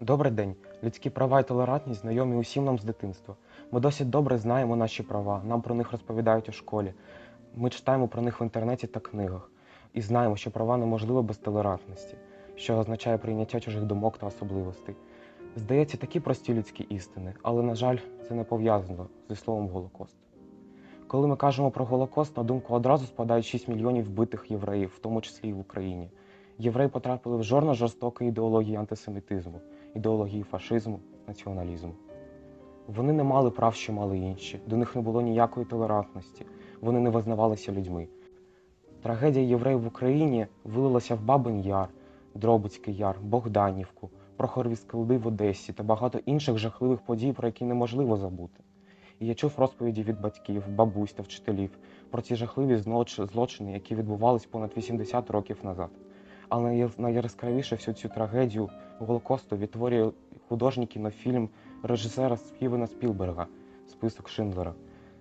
Добрий день. Людські права і толерантність знайомі усім нам з дитинства. Ми досить добре знаємо наші права, нам про них розповідають у школі. Ми читаємо про них в інтернеті та книгах і знаємо, що права неможливо без толерантності, що означає прийняття чужих думок та особливостей. Здається, такі прості людські істини, але, на жаль, це не пов'язано зі словом Голокост. Коли ми кажемо про Голокост, на думку одразу спадають 6 мільйонів вбитих євреїв, в тому числі і в Україні. Євреї потрапили в жорно жорстокої ідеології антисемітизму, ідеології фашизму, націоналізму. Вони не мали прав, що мали інші, до них не було ніякої толерантності, вони не визнавалися людьми. Трагедія євреїв в Україні вилилася в Бабин Яр, Дробицький Яр, Богданівку, Прохорові склади в Одесі та багато інших жахливих подій, про які неможливо забути. І я чув розповіді від батьків, бабусь та вчителів про ці жахливі злочини, які відбувались понад 80 років назад. Але найяс- найяскравіше всю цю трагедію Голокосту відтворює художній кінофільм режисера Стівена Спілберга Список Шиндлера.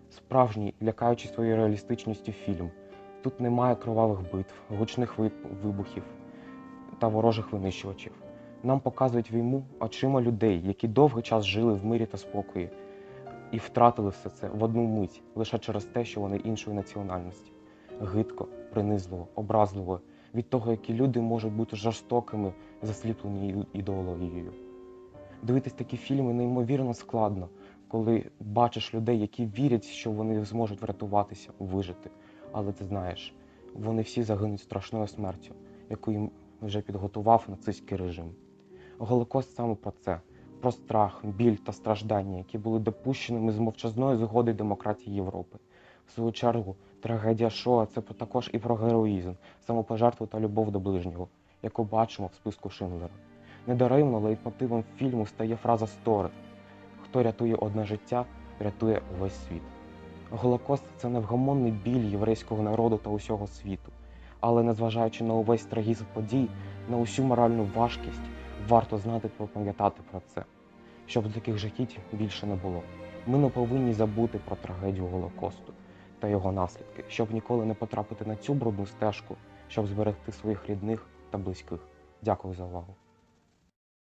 Справжній, лякаючий своєю реалістичністю фільм. Тут немає кровавих битв, гучних вибухів та ворожих винищувачів. Нам показують війну очима людей, які довгий час жили в мирі та спокої, і втратили все це в одну мить лише через те, що вони іншої національності. Гидко, принизливо, образливо від того, які люди можуть бути жорстокими, засліплені ідеологією. Дивитись такі фільми неймовірно складно, коли бачиш людей, які вірять, що вони зможуть врятуватися, вижити. Але ти знаєш, вони всі загинуть страшною смертю, яку їм вже підготував нацистський режим. Голокост саме про це, про страх, біль та страждання, які були допущеними з мовчазної згоди демократії Європи. В свою чергу, трагедія Шоа це також і про героїзм, самопожертву та любов до ближнього, яку бачимо в списку Шиндлера. Недаремно лейтмотивом фільму стає фраза Стори: хто рятує одне життя, рятує весь світ. Голокост це невгомонний біль єврейського народу та усього світу. Але незважаючи на увесь трагізм подій, на усю моральну важкість, варто знати та пам'ятати про це, щоб таких жахіть більше не було. Ми не повинні забути про трагедію Голокосту та його наслідки, щоб ніколи не потрапити на цю брудну стежку, щоб зберегти своїх рідних та близьких. Дякую за увагу.